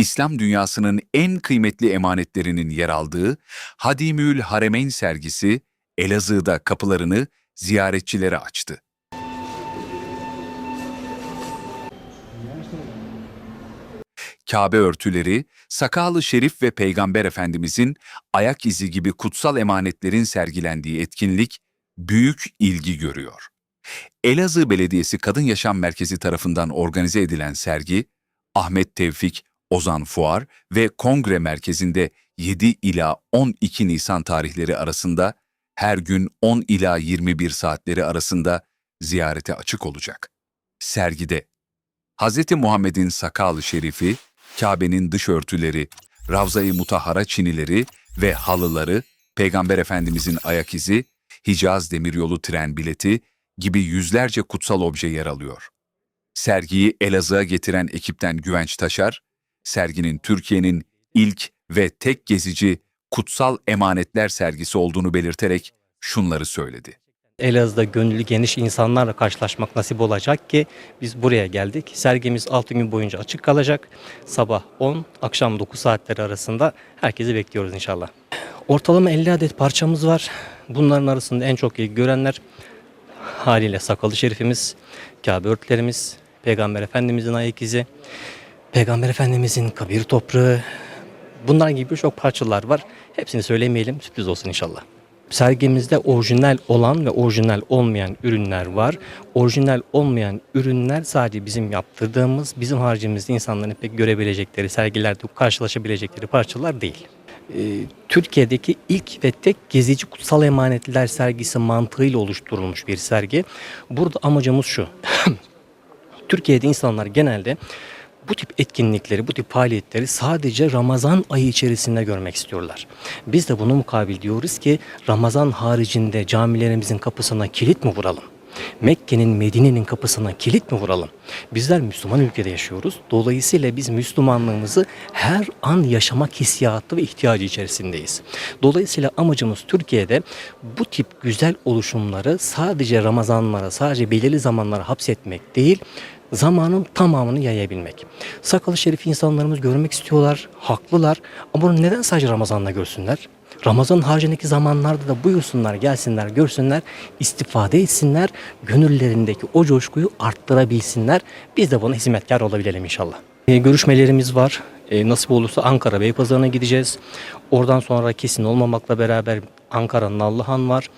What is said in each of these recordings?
İslam dünyasının en kıymetli emanetlerinin yer aldığı Hadimül Haremeyn sergisi Elazığ'da kapılarını ziyaretçilere açtı. Kabe örtüleri, sakalı şerif ve Peygamber Efendimizin ayak izi gibi kutsal emanetlerin sergilendiği etkinlik büyük ilgi görüyor. Elazığ Belediyesi Kadın Yaşam Merkezi tarafından organize edilen sergi, Ahmet Tevfik, Ozan Fuar ve Kongre Merkezi'nde 7 ila 12 Nisan tarihleri arasında her gün 10 ila 21 saatleri arasında ziyarete açık olacak. Sergide Hz. Muhammed'in sakalı şerifi, Kabe'nin dış örtüleri, Ravza-i Mutahhara çinileri ve halıları, Peygamber Efendimizin ayak izi, Hicaz Demiryolu tren bileti gibi yüzlerce kutsal obje yer alıyor. Sergiyi Elazığ'a getiren ekipten Güvenç Taşar, serginin Türkiye'nin ilk ve tek gezici kutsal emanetler sergisi olduğunu belirterek şunları söyledi. Elazığ'da gönüllü geniş insanlarla karşılaşmak nasip olacak ki biz buraya geldik. Sergimiz 6 gün boyunca açık kalacak. Sabah 10, akşam 9 saatleri arasında herkesi bekliyoruz inşallah. Ortalama 50 adet parçamız var. Bunların arasında en çok ilgi görenler haliyle sakalı şerifimiz, Kabe örtülerimiz, Peygamber Efendimizin ayak izi, Peygamber Efendimizin kabir toprağı, bunlar gibi birçok parçalar var. Hepsini söylemeyelim, sürpriz olsun inşallah. Sergimizde orijinal olan ve orijinal olmayan ürünler var. Orijinal olmayan ürünler sadece bizim yaptırdığımız, bizim haricimizde insanların pek görebilecekleri, sergilerde karşılaşabilecekleri parçalar değil. Ee, Türkiye'deki ilk ve tek gezici kutsal emanetler sergisi mantığıyla oluşturulmuş bir sergi. Burada amacımız şu. Türkiye'de insanlar genelde bu tip etkinlikleri, bu tip faaliyetleri sadece Ramazan ayı içerisinde görmek istiyorlar. Biz de bunu mukabil diyoruz ki Ramazan haricinde camilerimizin kapısına kilit mi vuralım? Mekke'nin, Medine'nin kapısına kilit mi vuralım? Bizler Müslüman ülkede yaşıyoruz. Dolayısıyla biz Müslümanlığımızı her an yaşamak hissiyatı ve ihtiyacı içerisindeyiz. Dolayısıyla amacımız Türkiye'de bu tip güzel oluşumları sadece Ramazanlara, sadece belirli zamanlara hapsetmek değil, zamanın tamamını yayabilmek. Sakalı şerif insanlarımız görmek istiyorlar, haklılar ama bunu neden sadece Ramazan'da görsünler? Ramazan haricindeki zamanlarda da buyursunlar, gelsinler, görsünler, istifade etsinler, gönüllerindeki o coşkuyu arttırabilsinler. Biz de buna hizmetkar olabilelim inşallah. E, görüşmelerimiz var. E, nasip olursa Ankara Beypazarı'na gideceğiz. Oradan sonra kesin olmamakla beraber Ankara Nallıhan var.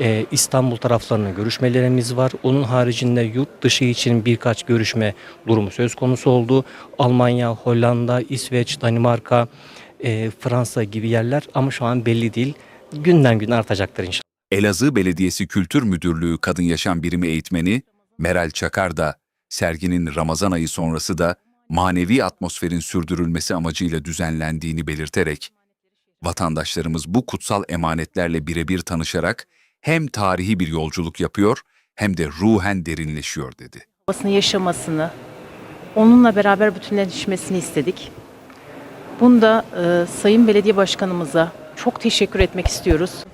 E, İstanbul taraflarına görüşmelerimiz var. Onun haricinde yurt dışı için birkaç görüşme durumu söz konusu oldu. Almanya, Hollanda, İsveç, Danimarka, Fransa gibi yerler ama şu an belli değil. Günden gün artacaktır inşallah. Elazığ Belediyesi Kültür Müdürlüğü Kadın Yaşam Birimi eğitmeni Meral Çakar da serginin Ramazan ayı sonrası da manevi atmosferin sürdürülmesi amacıyla düzenlendiğini belirterek vatandaşlarımız bu kutsal emanetlerle birebir tanışarak hem tarihi bir yolculuk yapıyor hem de ruhen derinleşiyor dedi. babasını yaşamasını, onunla beraber bütünleşmesini istedik. Bunda e, Sayın Belediye Başkanımıza çok teşekkür etmek istiyoruz.